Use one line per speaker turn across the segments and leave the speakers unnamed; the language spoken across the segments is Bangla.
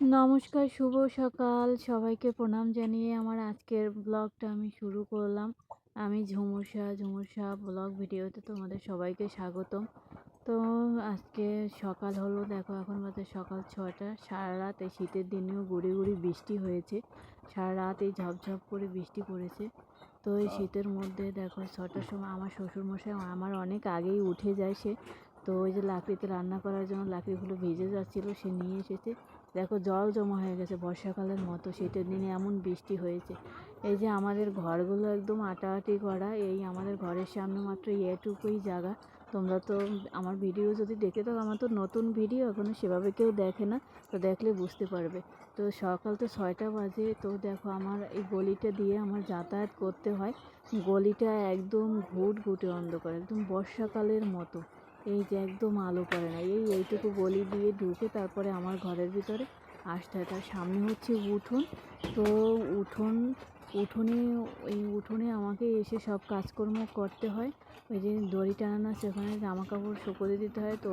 নমস্কার, শুভ সকাল। সবাইকে প্রণাম জানিয়ে আমার আজকের ব্লগটা আমি শুরু করলাম। আমি ঝুমুর ঝুমুরশা ব্লগ ভিডিওতে তোমাদের সবাইকে স্বাগতম। তো আজকে সকাল হলো, দেখো এখন বাজে সকাল ছটা সারা রাত এই শীতের দিনেও গুড়ি গুড়ি বৃষ্টি হয়েছে। সারা রাত এই ঝপঝপ করে বৃষ্টি পড়েছে। তো এই শীতের মধ্যে দেখো ছটার সময় আমার শ্বশুরমশাই আমার অনেক আগেই উঠে যায় সে। তো ওই যে লাকড়িতে রান্না করার জন্য লাকড়িগুলো ভিজে যাচ্ছিল, সে নিয়ে এসেছে। দেখো জল জমা হয়ে গেছে বর্ষাকালের মতো, শীতের দিনে এমন বৃষ্টি হয়েছে। এই যে আমাদের ঘরগুলো একদম আটাআটি করা, এই আমাদের ঘরের সামনে মাত্র এটুকুই জায়গা। তোমরা তো আমার ভিডিও যদি দেখে থাকো, আমার তো নতুন ভিডিও এখনও সেভাবে কেউ দেখে না, তো দেখলে বুঝতে পারবে। তো সকাল তো ছয়টা বাজে, তো দেখো আমার এই গলিটা দিয়ে আমার যাতায়াত করতে হয়। গলিটা একদম ঘুট ঘুটে অন্ধকার, একদম বর্ষাকালের মতো। এই যে একদম আলো পড়ে না, এই এইটুকু গলি দিয়ে ঢুকে তারপরে আমার ঘরের ভিতরে আসতে হয়। তার সামনে হচ্ছে উঠোন। তো উঠোন, উঠোনে, এই উঠোনে আমাকে এসে সব কাজকর্ম করতে হয়। ওই যে দড়ি টানানো সেখানে জামা কাপড় শুকোতে দিতে হয়। তো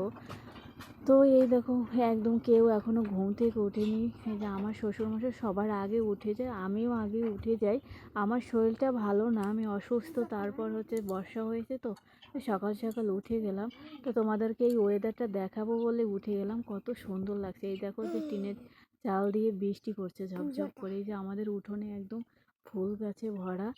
তো এই দেখো, একদম কেউ এখনও ঘুম থেকে ওঠেনি। যে আমার শ্বশুরমশাই সবার আগে উঠে যায়, আমিও আগে উঠে যাই। আমার শরীরটা ভালো না, আমি অসুস্থ, তারপর হচ্ছে বর্ষা হয়েছে তো সকাল সকাল উঠে গেলাম। তো তোমাদেরকে এই ওয়েদারটা দেখাবো বলে উঠে গেলাম। কত সুন্দর লাগছে। এই দেখো যে টিনের চাল দিয়ে বৃষ্টি পড়ছে ঝপঝপ করে। এই যে আমাদের উঠোনে একদম ফুল গাছে ভরা।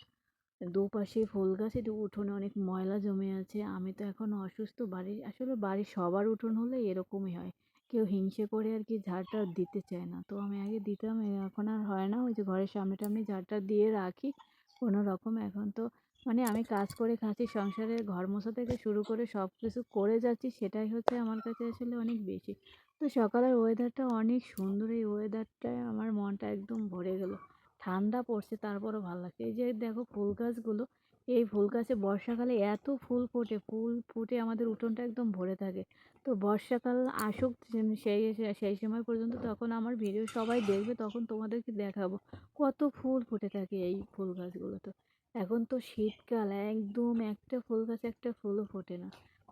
দুপাশে ফুল গাছ। উঠোনে অনেক ময়লা জমে আছে। আমি তো এখন অসুস্থ। বাড়ির, আসলে বাড়ির সবার উঠোন হলে এরকমই হয়। কেউ হিংসে করে আর কি ঝাড়টা দিতে চায় না। তো আমি আগে দিতাম, এখন আর হয় না। ওই যে ঘরের সামনে টামনে ঝাড়টা দিয়ে রাখি। কোনো রকম এখন তো মানে আমি কাজ করে খাচ্ছি, সংসারে ঘর মোছা থেকে শুরু করে সব কিছু করে যাচ্ছি, সেটাই হচ্ছে আমার কাছে আসলে অনেক বেশি। তো সকালের ওয়েদারটা অনেক সুন্দর, এই ওয়েদারটায় আমার মনটা একদম ভরে গেল। ঠান্ডা পড়ছে, তারপরও ভালো লাগছে। এই যে দেখো ফুল গাছগুলো, এই ফুল গাছে বর্ষাকালে এত ফুল ফোটে, ফুল ফুটে আমাদের উঠোনটা একদম ভরে থাকে। তো বর্ষাকাল আসুক সেই সেই সময় পর্যন্ত তখন আমার ভিডিও সবাই দেখবে, তখন তোমাদেরকে দেখাবো কত ফুল ফুটে থাকে এই ফুল গাছগুলোতে। এখন তো শীতকাল, একদম একটা ফুল গাছ, একটা ফুলও ফোটে না।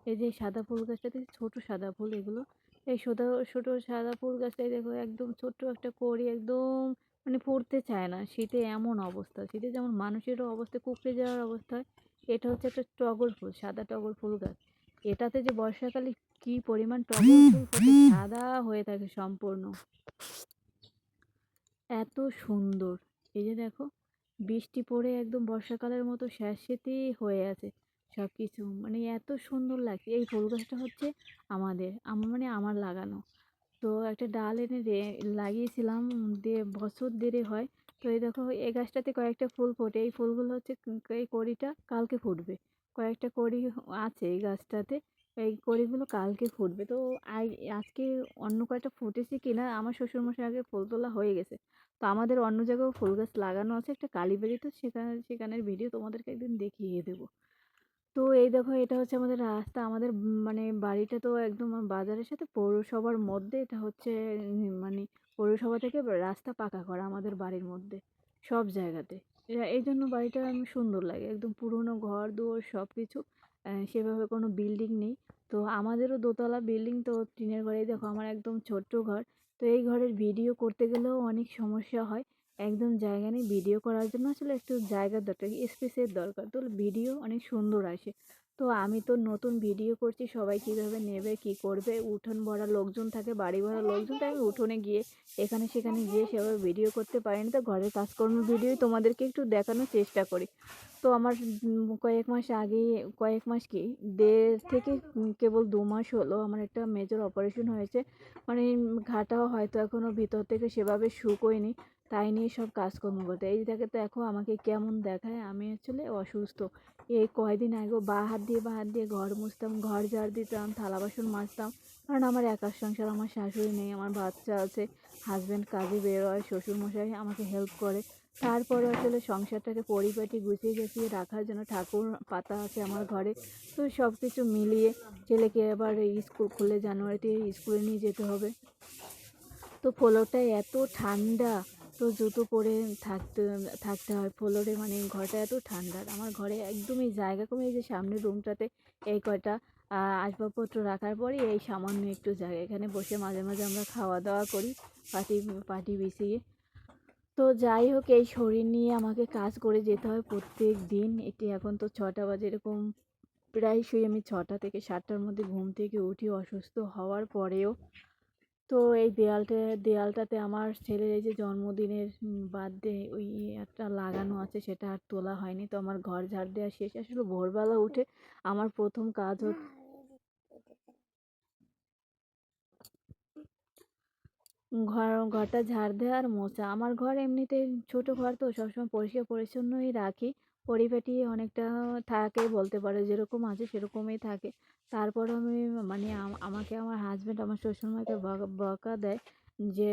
এই যে সাদা ফুল গাছটাতে ছোট সাদা ফুল এগুলো, এই সোদা, ছোট সাদা ফুল গাছটাই দেখো একদম ছোট্ট একটা কড়ি একদম মানে পড়তে চায় না। শীতে এমন অবস্থা, শীতে যেমন মানুষেরও অবস্থা, কুকড়ে যাওয়ার অবস্থা, এটা হচ্ছে একটা টগর ফুল, সাদা টগর ফুল গাছ। এটাতে যে বর্ষাকালে কি পরিমাণ টগর ফুল সাদা হয়ে থাকে সম্পূর্ণ। এত সুন্দর। এই যে দেখো বৃষ্টি পড়ে একদম বর্ষাকালের মতো স্যাঁতসেঁতে হয়ে আছে সব কিছু মানে এত সুন্দর লাগছে। এই ফুল গাছটা হচ্ছে আমাদের, আমার মানে আমার লাগানো। তো একটা ডাল এনে লাগিয়েছিলাম দিয়ে বছর দেরি হয়। তো এই দেখো এই গাছটাতে কয়েকটা ফুল ফোটে। এই ফুলগুলো হচ্ছে এই কড়িটা কালকে ফুটবে। কয়েকটা কড়ি আছে এই গাছটাতে। এই কড়িগুলো কালকে ফুটবে। তো আজকে অন্য কয়েকটা ফুটেছে কিনা আমার শ্বশুরমশাই আগে ফুল তোলা হয়ে গেছে। তো আমাদের অন্য জায়গাও ফুল গাছ লাগানো আছে, একটা কালীবাড়ি তো সেখানে, সেখানের ভিডিও তোমাদেরকে একদিন দেখিয়ে দেবো। তো এই দেখো, এটা হচ্ছে আমাদের রাস্তা, আমাদের মানে বাড়িটা তো একদম বাজারের সাথে পৌরসভার মধ্যে, এটা হচ্ছে মানে পৌরসভা থেকে রাস্তা পাকা করা আমাদের বাড়ির মধ্যে, সব জায়গাতে। এই জন্য বাড়িটা সুন্দর লাগে, একদম পুরনো ঘর দুয়ার সব কিছু সেভাবে কোনো বিল্ডিং নেই। তো আমাদেরও দোতলা বিল্ডিং, তো টিনের ঘরেই দেখো আমার একদম ছোট্ট ঘর। তো এই ঘরের ভিডিও করতে গেলেও অনেক সমস্যা হয়। একদম জায়গা নেই, ভিডিও করার জন্য আসলে একটু জায়গার দরকার, স্পেসের দরকার। তো ভিডিও অনেক সুন্দর আসে। তো আমি তো নতুন ভিডিও করছি, সবাই কীভাবে নেবে, কি করবে? উঠোন ভরা লোকজন থাকে, বাড়ি ভরা লোকজন থাকে, আমি উঠোনে গিয়ে এখানে সেখানে গিয়ে সেভাবে ভিডিও করতে পারিনি তো ঘরের কাজকর্ম ভিডিওই তোমাদেরকে একটু দেখানোর চেষ্টা করি। তো আমার কয়েক মাস আগে কয়েক মাস কি, দেড় থেকে কেবল দু মাস হলো আমার একটা মেজর অপারেশন হয়েছে। মানে ঘাটাও হয়তো এখনও ভিতর থেকে সেভাবে শুকোয়নি। তাই নিয়ে সব কাজকর্ম করতে এই দেখে তো এখন আমাকে কেমন দেখায়, আমি আসলে অসুস্থ। এই কয়দিন আগেও বা হাত দিয়ে বা হাত দিয়ে ঘর মুছতাম, ঘর ঝাড় দিতাম, থালা বাসন মাজতাম। কারণ আমার একার সংসার, আমার শাশুড়ি নেই, আমার বাচ্চা আছে হাজব্যান্ড কাজে বেরোয় শ্বশুরমশাই আমাকে হেল্প করে। তারপরে আসলে সংসারটাকে পরিপাটি গুছিয়ে গেছিয়ে রাখার জন্য ঠাকুর পাতা আছে আমার ঘরে। তো সব কিছু মিলিয়ে ছেলেকে এবার স্কুল খুলে জানুয়ারিতে স্কুলে নিয়ে যেতে হবে। তো ফ্লোরটা এত ঠান্ডা। তো জুতো পরে থাকতে থাকতে হয়। ফ্লোরে মানে ঘরটা এত ঠান্ডা। আমার ঘরে একদমই জায়গা কমে যে সামনের রুমটাতে এই কয়টা আসবাবপত্র রাখার পরে এই সামান্য একটু জায়গা। এখানে বসে মাঝে মাঝে আমরা খাওয়া দাওয়া করি পাটি পাটি বিছিয়ে। তো যাই হোক, এই শরীর নিয়ে আমাকে কাজ করে যেতে হয় প্রত্যেক দিন। এটি এখন তো ছটা বাজে, এরকম প্রায়শই আমি ছটা থেকে সাতটার মধ্যে ঘুম থেকে উঠি অসুস্থ হওয়ার পরেও। তো এই দেয়ালটা, দেয়ালটাতে আমার ছেলের এই যে জন্মদিনের বার্থডে ওই একটা লাগানো আছে সেটা আর তোলা হয়নি। তো আমার ঘর ঝাড় দেওয়া শেষ। আসলে ভোরবেলা উঠে আমার প্রথম কাজ হচ্ছে ঘর, ঘরটা ঝাড় দেওয়া আর মোছা। আমার ঘর এমনিতে ছোট ঘর তো সবসময় পরিষ্কার পরিচ্ছন্নই রাখি। পরিপাটি অনেকটা থাকে বলতে পারো, যেরকম আছে সেরকমই থাকে। তারপর আমি মানে আমাকে আমার হাজব্যান্ড আমার শ্বশুরমশাইকে বকা দেয় যে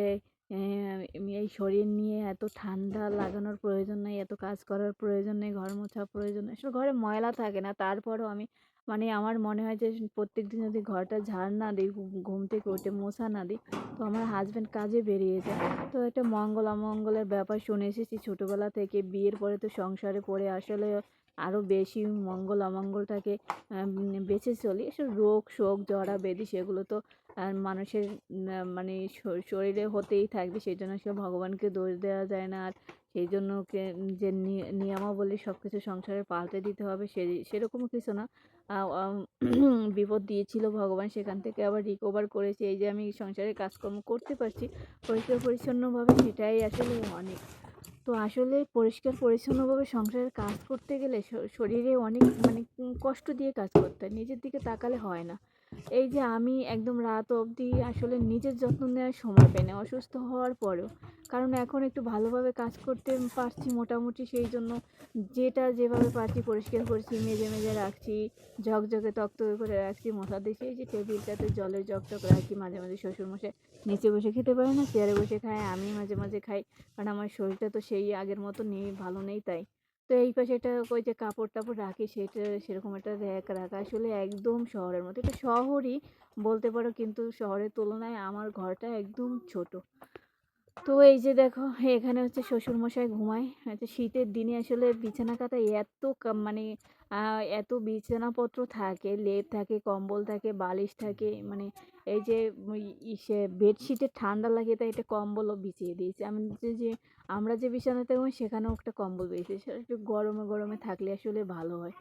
এই শরীর নিয়ে এত ঠান্ডা লাগানোর প্রয়োজন নেই, এত কাজ করার প্রয়োজন নেই, ঘর মোছা প্রয়োজন নেই। আসলে ঘরে ময়লা থাকে না। তারপরও আমি মানে আমার মনে হয় যে, প্রত্যেকদিন যদি ঘরটা ঝাড় না দিই, ঘুম থেকে উঠে মোছা না দিই, তো আমার হাজব্যান্ড কাজে বেরিয়ে যায়। তো একটা মঙ্গল অমঙ্গলের ব্যাপার শুনে এসেছি ছোটোবেলা থেকে। বিয়ের পরে তো সংসারে পড়ে আসলে আরও বেশি মঙ্গল অমঙ্গলটাকে বেঁচে চলি। এসব রোগ, শোক জড়া ব্যাধি সেগুলো তো মানুষের মানে শরীরে হতেই থাকবে। সেই জন্য সে ভগবানকে দোষ দেওয়া যায় না। আর সেই জন্য যে নিয়মাবলী সব কিছু সংসারে পাল্টে দিতে হবে, সে, সেরকম কিছু না। বিপদ দিয়েছিল ভগবান, সেখান থেকে আবার রিকভার করেছে। এই যে আমি সংসারে কাজকর্ম করতে পারছি পরিষ্কার পরিচ্ছন্নভাবে সেটাই আসলে অনেক। তো আসলে পরিষ্কার, পরিচ্ছন্নভাবে সংসারের কাজ করতে গেলে শরীরে অনেক মানে কষ্ট দিয়ে কাজ করতে হয়। নিজের দিকে তাকালে হয় না। এই যে আমি একদম রাত অবধি আসলে নিজের যত্ন নেওয়ার সময় পাই না অসুস্থ হওয়ার পরেও। কারণ এখন একটু ভালোভাবে কাজ করতে পারছি মোটামুটি, সেই জন্য যেটা যেভাবে পারছি পরিষ্কার করছি, মেজে মেজে রাখছি, ঝকঝকে তক্তকে করে রাখছি, মশলা দিয়েছি এই যে টেবিলটাতে জলের জগ টক রাখি, মাঝে মাঝে শ্বশুরমশাই নিচে বসে খেতে পারে না, চেয়ারে বসে খায়, আমি মাঝে মাঝে খাই, কারণ আমার শরীরটা তো সেই আগের মতো নেই ভালো নেই তাই। তো এই পাশে একটা ওই যে কাপড় টাপড় রাখি সেটা সেরকম একটা র্যাক রাখা আসলে একদম শহরের মতো। এটা শহরই বলতে পারো কিন্তু শহরের তুলনায় আমার ঘরটা একদম ছোট। তো এই যে দেখো, এখানে হচ্ছে শ্বশুরমশাই ঘুমায়। হচ্ছে শীতের দিনে আসলে বিছানা কাঁথা এত মানে এত বিছানাপত্র থাকে, লেপ থাকে, কম্বল থাকে, বালিশ থাকে মানে এই যে ইসে বেডশিটে ঠান্ডা লাগে তাই একটা কম্বলও বিছিয়ে দিয়েছে। আমি যে আমরা যে বিছানাতে ঘুমাই সেখানেও একটা কম্বল বিছিয়েছে একটু গরমে গরমে থাকলে আসলে ভালো হয়।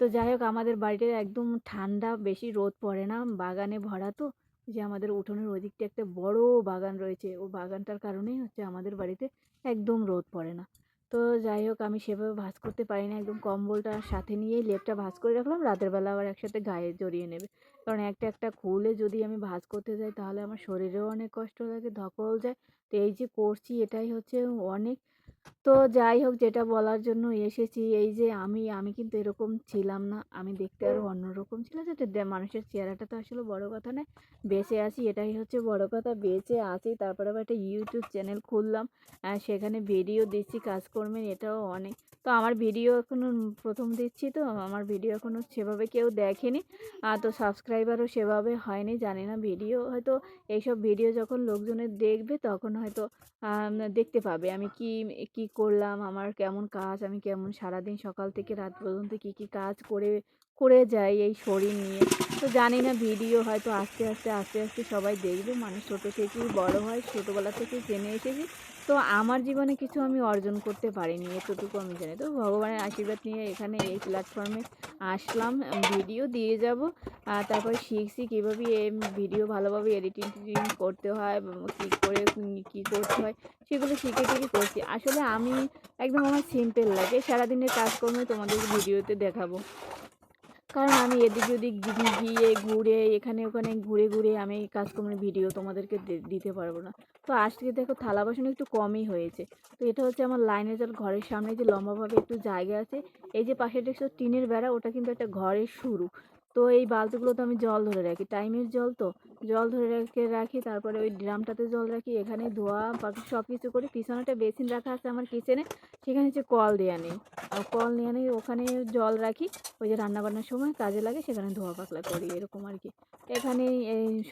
তো যাই হোক, আমাদের বাড়িটা একদম ঠান্ডা, বেশি রোদ পড়ে না, বাগানে ভরা তো। যে আমাদের উঠোনের ওদিকটা একটা বড় বাগান রয়েছে। ও বাগানটার কারণেই হচ্ছে আমাদের বাড়িতে একদম রোদ পড়ে না। তো যাই হোক, আমি সেভাবে ভাঁজ করতে পারি না একদম কম্বলটা সাথে নিয়েই লেপটা ভাঁজ করে রাখলাম। রাতের বেলা আবার একসাথে গায়ে জড়িয়ে নেবে। কারণ একটা একটা খুলে যদি আমি ভাঁজ করতে যাই, তাহলে আমার শরীরেও অনেক কষ্ট লাগে, ধকল যায়। তো এই যে করছি, এটাই হচ্ছে অনেক তো যাই হোক যেটা বলার জন্য এসেছি। এই যে আমি আমি কিন্তু এরকম ছিলাম না। আমি দেখতে আরও অন্যরকম ছিল যেটা মানুষের চেহারাটা তো আসলে বড় কথা নয়। বেঁচে আছি এটাই হচ্ছে বড় কথা। বেঁচে আছি তারপরে আবার একটা ইউটিউব চ্যানেল খুললাম। আর সেখানে ভিডিও দিচ্ছি কাজকর্মের এটাও অনেক। তো আমার ভিডিও এখনও প্রথম দিচ্ছি তো আমার ভিডিও এখনও সেভাবে কেউ দেখেনি। আর তো সাবস্ক্রাইবারও সেভাবে হয়নি জানি না ভিডিও হয়তো এইসব ভিডিও যখন লোকজনের দেখবে তখন হয়তো দেখতে পাবে। আমি কি কি করলাম? আমার কেমন কাজ? আমি কেমন সারাদিন সকাল থেকে রাত পর্যন্ত কি কি কাজ করে করে যাই এই শরীর নিয়ে? তো জানি না, ভিডিও হয়তো আস্তে আস্তে আস্তে আস্তে সবাই দেখবে। মানুষ ছোটো থেকেই বড় হয়। ছোটোবেলা থেকেই জেনে এসেছি। তো আমার জীবনে কিছু আমি অর্জন করতে পারিনি, এতটুকু আমি জানি। তো ভগবানের আশীর্বাদ নিয়ে এখানে এই প্ল্যাটফর্মে আসলাম ভিডিও দিয়ে যাব। তারপরে শিখছি কীভাবে ভিডিও ভালোভাবে এডিটিং টেডিটিং করতে হয় কী করে কী করতে হয়, সেগুলো শিখে টিখে করছি। আসলে আমি একদম আমার সিম্পল লাগে সারাদিনের কাজকর্ম তোমাদের ভিডিওতে দেখাবো। কারণ আমি এদিক ওদিক গিয়ে ঘুরে, এখানে ওখানে ঘুরে ঘুরে আমি কাজকর্মের ভিডিও তোমাদেরকে দিতে পারব না। তো আজকে দেখো থালা বাসন একটু কমই হয়েছে। তো এটা হচ্ছে আমার লাইনে জল ঘরের সামনে যে লম্বাভাবে একটু জায়গা আছে, এই যে পাশে দেখছ টিনের বেড়া, ওটা কিন্তু একটা ঘরের শুরু। তো এই বালতিগুলোতে আমি জল ধরে রাখি। টাইমের জল তো, জল ধরে রেখে রাখি, তারপরে ওই ড্রামটাতে জল রাখি, এখানে ধোয়া, বাকি সব কিছু করি। পিছনে একটা বেসিন রাখা আছে আমার কিচেনে, সেখানে হচ্ছে কল দেওয়া নেই। আর কল নিয়ে নেই, ওখানে জল রাখি, ওই যে রান্না বান্নার সময় কাজে লাগে, সেখানে ধোয়া পাকলা করি, এরকম আর কি। এখানে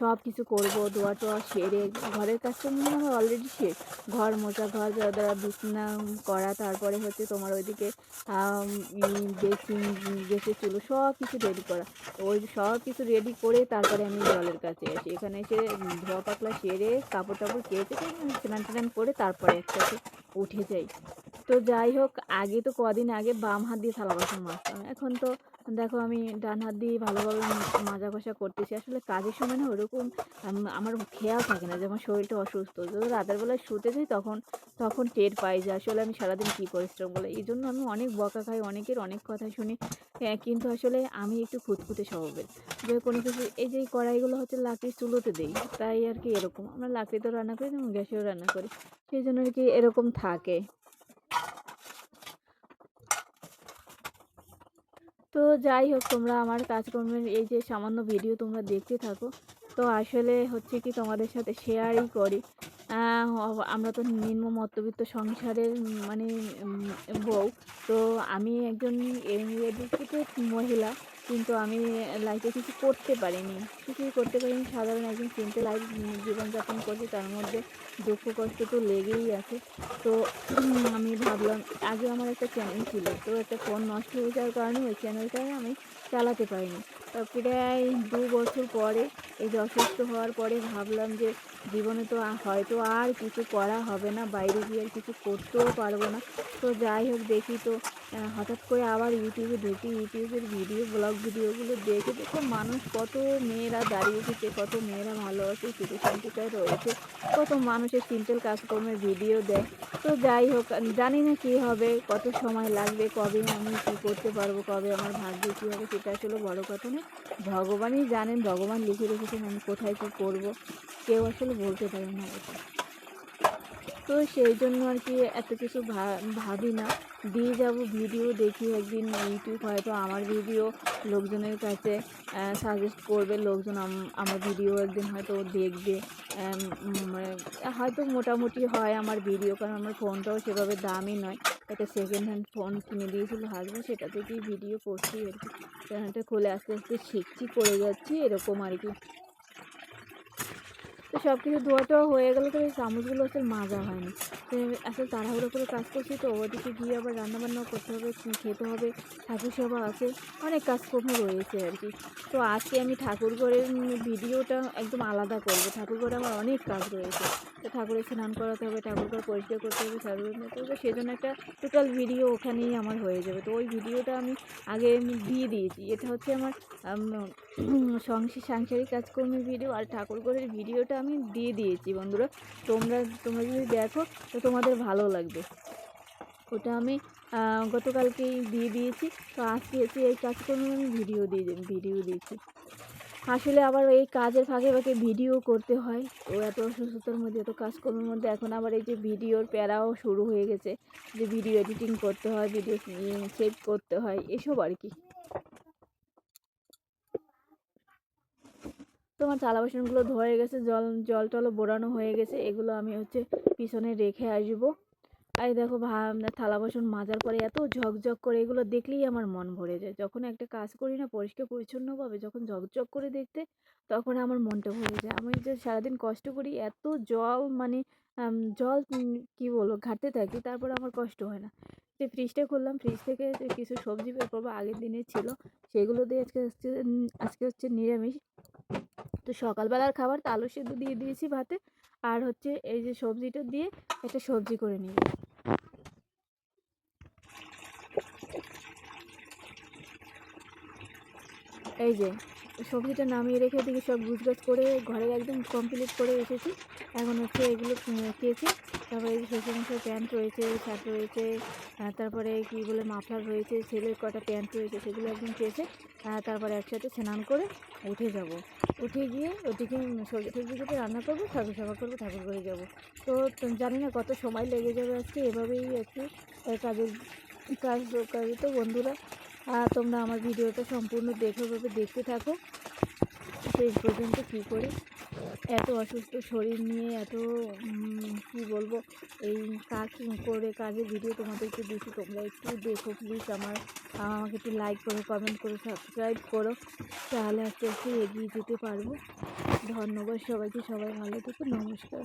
সব কিছু করব, ধোয়া টোয়া সেরে, ঘরের কাজ তো আমার অলরেডি শেষ। ঘর মোচা ঘর দ্বারা বিছনা করা, তারপরে হচ্ছে তোমার ওইদিকে বেসিন গ্যাসের চুলো সব কিছু রেডি করা। ওই সব কিছু রেডি করে তারপরে আমি জলের কাছে আসি। এখানে এসে ধোয়া পাতলা সেরে কাপড় টাপড় কেটে স্নান টান করে তারপরে একসাথে উঠে যাই। তো যাই হোক, আগে তো কদিন আগে বাম হাত দিয়ে থালা বাসন মাজতাম। এখন তো দেখো আমি ডান হাত দিয়ে ভালোভাবে মাজা ঘষা করতেছি। আসলে কাজের সময় না ওরকম আমার খেয়াল থাকে না যে আমার শরীরটা অসুস্থ। যদি রাতের বেলায় শুতে যাই তখন তখন টের পাই যে আসলে আমি সারাদিন কী পরিশ্রম বলে এই জন্য আমি অনেক বকা খাই, অনেকের অনেক কথা শুনি। কিন্তু আসলে আমি একটু খুঁতখুঁতে স্বভাবের। যে কোনো কিছু, এই যে কড়াইগুলো হচ্ছে লাকড়ির চুলোতে দেই, তাই আর কি এরকম। আমরা লাকড়িতেও রান্না করি এবং গ্যাসেও রান্না করি। সেই জন্য আর কি এরকম থাকে। তো যাই হোক, তোমরা আমার কাজকর্মের এই যে সামান্য ভিডিও তোমরা দেখতে থাকো। তো আসলে হচ্ছে কি তোমাদের সাথে শেয়ারই করি। আমরা তো নিম্ন মধ্যবিত্ত সংসারের মানে বউ। তো আমি একজন এডুকেটেড মহিলা। কিন্তু আমি লাইফে কিছু করতে পারিনি। কিছুই করতে পারিনি। সাধারণ একজন সিম্পল লাইফ জীবনযাপন করছে, তার মধ্যে দুঃখ কষ্ট তো লেগেই আছে। তো আমি ভাবলাম, আগে আমার একটা চ্যানেল ছিল, তো একটা ফোন নষ্ট হয়ে যাওয়ার কারণে ওই চ্যানেলটা আমি চালাতে পারিনি। প্রায় দু বছর পরে এই যে অসুস্থ হওয়ার পরে ভাবলাম যে জীবনে তো হয়তো আর কিছু করা হবে না, বাইরে গিয়ে আর কিছু করতেও পারব না। তো যাই হোক দেখি তো হঠাৎ করে আবার ইউটিউবে ঢুকি, ইউটিউবের ভিডিও, ব্লগ ভিডিওগুলো দেখে দেখো মানুষ কত মেয়েরা দাঁড়িয়ে থেকে কত মেয়েরা ভালো আছে সুখে শান্তিতে রয়েছে, কত মানুষের সিম্পল কাজকর্মের ভিডিও দেয়। তো যাই হোক জানি না কী হবে, কত সময় লাগবে, কবে আমি কী করতে পারব, কবে আমার ভাগ্যে কী হবে, সেটা আসলে বড় কথা নয় ভগবানই জানেন, ভগবান লিখে রেখেছেন, আমি কোথায় কী করব? কেউ আসলে বলতে পারে না এটা। তো সেই জন্য আর কি এত কিছু ভাবি না। দিয়ে যাব ভিডিও দেখি একদিন ইউটিউব হয়তো আমার ভিডিও লোকজনের কাছে সাজেস্ট করবে, লোকজন আমার ভিডিও একদিন হয়তো দেখবে। মানে হয়তো মোটামুটি হয় আমার ভিডিও কারণ আমার ফোনটাও সেভাবে দামি নয়। একটা সেকেন্ড হ্যান্ড ফোন কিনে দিয়েছিল হাজব্যান্ড সেটা থেকেই ভিডিও করছি আর কি চ্যানেলটা খুলে আস্তে আস্তে শিখছি, করে যাচ্ছি, এরকম আর কি। তো সব কিছু ধোয়াটা হয়ে গেলে তো এই চামচগুলো আসলে মাজা হয়নি। তো আসলে তাড়াহুড়ো করে কাজ করছি তো, ওদিকে গিয়ে আবার রান্নাবান্নাও করতে হবে খেতে হবে, ঠাকুর সেবা আছে, অনেক কাজকর্ম রয়েছে আর কি। তো আজকে আমি ঠাকুর ঘরের ভিডিওটা একদম আলাদা করব। ঠাকুর ঘরে আমার অনেক কাজ রয়েছে। তো ঠাকুরের স্নান করাতে হবে, ঠাকুর ঘর পরিষ্কার করতে হবে, ঠাকুর করতে হবে, সেজন্য একটা টোটাল ভিডিও ওখানেই আমার হয়ে যাবে। তো ওই ভিডিওটা আমি আগে দিয়ে দিয়েছি। এটা হচ্ছে আমার সংসার সাংসারিক কাজকর্মের ভিডিও আর ঠাকুর ঘরের ভিডিওটা আমি দিয়ে দিয়েছি বন্ধুরা। তোমরা তোমরা যদি দেখো, তো তোমাদের ভালো লাগবে। ওটা আমি গতকালকেই দিয়ে দিয়েছি। তো আজকে হচ্ছে এই কাজকর্মের আমি ভিডিও দিয়ে ভিডিও দিয়েছি। আসলে আবার এই কাজের ফাঁকে ফাঁকে ভিডিও করতে হয়। তো এত অসুস্থতার মধ্যে, এত কাজকর্মের মধ্যে, এখন আবার এই যে ভিডিওর প্যারাও শুরু হয়ে গেছে। যে ভিডিও এডিটিং করতে হয় ভিডিও সেভ করতে হয়, এসব আর কি। তোমার থালা বাসনগুলো ধয়ে গেছে, জল জল টলও বোড়ানো হয়ে গেছে, এগুলো আমি হচ্ছে পিছনে রেখে আসব। আর দেখো থালা বাসন মাজার পরে এত ঝকঝক করে, এগুলো দেখলেই আমার মন ভরে যায়। যখন একটা কাজ করি না, পরিষ্কার পরিচ্ছন্নভাবে যখন ঝকঝক করে দেখতে, তখন আমার মনটা ভরে যায়। আমি যে সারাদিন কষ্ট করি, এত জল মানে জল কি বলব, ঘাটতে থাকি, তারপর আমার কষ্ট হয় না। যে ফ্রিজটা খুললাম ফ্রিজ থেকে কিছু সবজি বের করব, আগের দিনে ছিল, সেগুলো দিয়ে আজকে হচ্ছে আজকে হচ্ছে নিরামিষ। তো সকালবেলার খাবার তো আলু সেদ্ধ দিয়ে দিয়েছি ভাতে। আর হচ্ছে এই যে সবজিটা দিয়ে একটা সবজি করে নিই এই যে সবজিটা নামিয়ে রেখে দিকে সব গুছগাছ করে ঘরে একদম কমপ্লিট করে এসেছি। এখন হচ্ছে এগুলো কেচে তারপরে শ্বশুরমশাই প্যান্ট রয়েছে শার্ট রয়েছে তারপরে কি বলে মাফলার রয়েছে ছেলের কটা প্যান্ট রয়েছে সেগুলো একদম কেচে তারপরে একসাথে স্নান করে উঠে যাব। উঠে গিয়ে ওদিকে সবজি টবজি কেটে রান্না করব ঠাকুর সেবা করব ঠাকুর করে যাব। তো জানি না কত সময় লেগে যাবে আজকে এভাবেই আহ, কাজের কাজ তো বন্ধুরা তোমরা আমার ভিডিওটা সম্পূর্ণ দেখে ভাবে দেখতে থাকো। শেষ পর্যন্ত কী করে? এত অসুস্থ শরীর নিয়ে এত কি বলব? এই কাজ করে কাজে ভিডিও তোমাদেরকে দিচ্ছি তোমরা একটু দেখো প্লিজ আমার, আমাকে একটু লাইক করো কমেন্ট করো সাবস্ক্রাইব করো, তাহলে আস্তে আস্তে এগিয়ে যেতে পারব। ধন্যবাদ সবাইকে, সবাই ভালো থেকো, নমস্কার।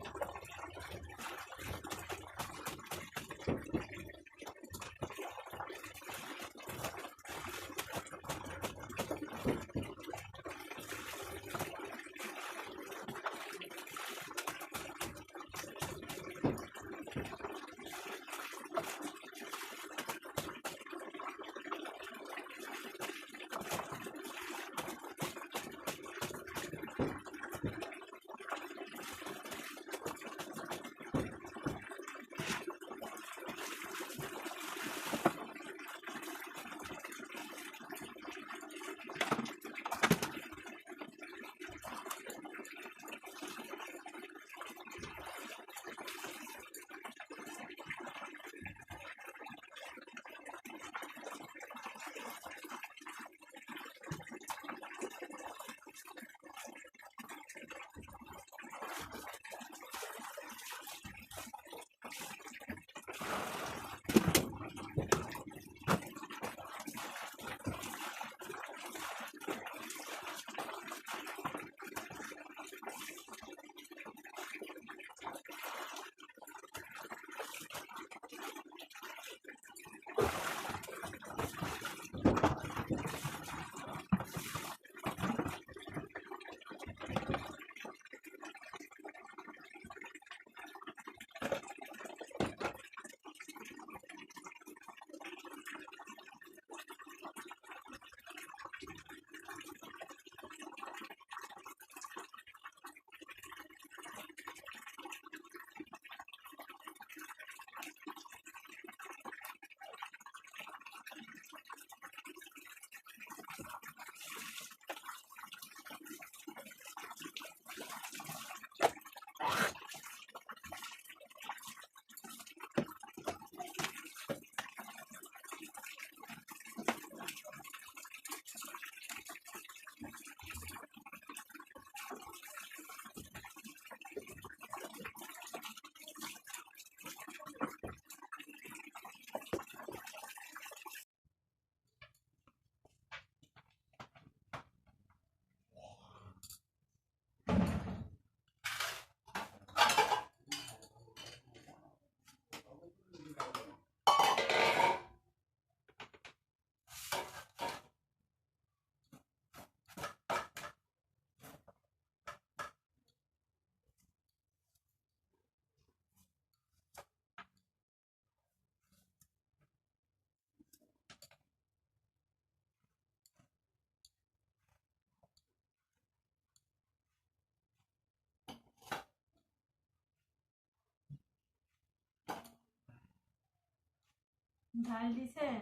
ঢাল দিছেন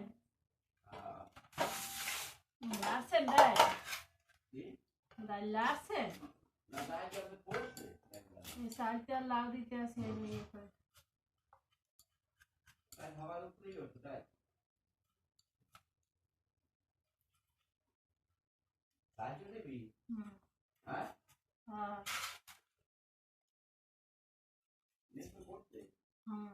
লাড়ছেন ডাল ডাল লাড়ছেন সাইডটা লাউ দিতে আছে নিয়ে করে হুম হ্যাঁ হুম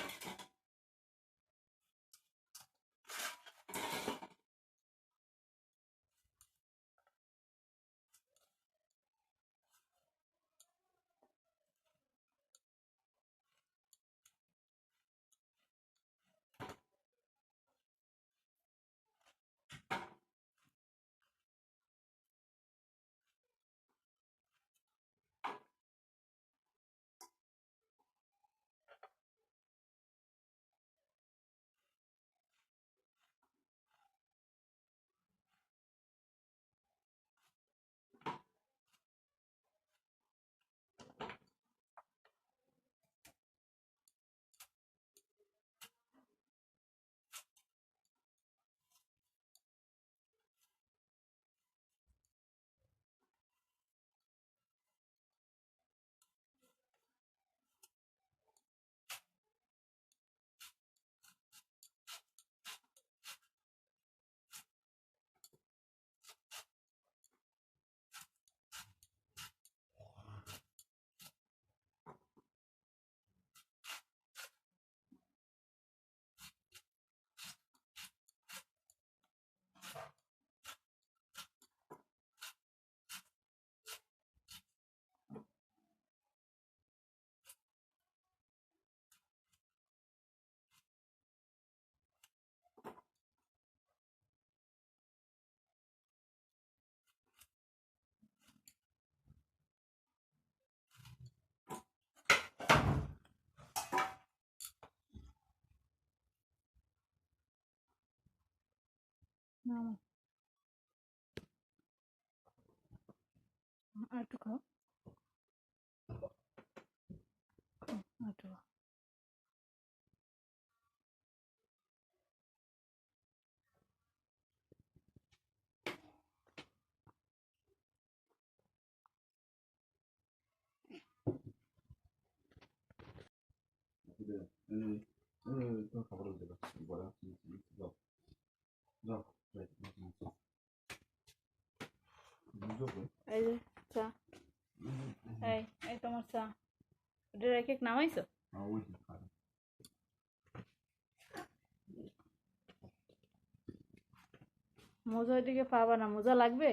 নামো আর একটু খাও হুম, আর একটু খাও।
তোমার খাবার হয়ে যাবে বড় যাও যাও
এই যে চা। এই এই তোমার চা। এটা রেখে নামাইছো? মোজা ওইদিকে পাবা না মোজা লাগবে?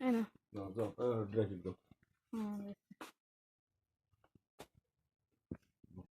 না
যাও যাও ড্রাইভিং দাও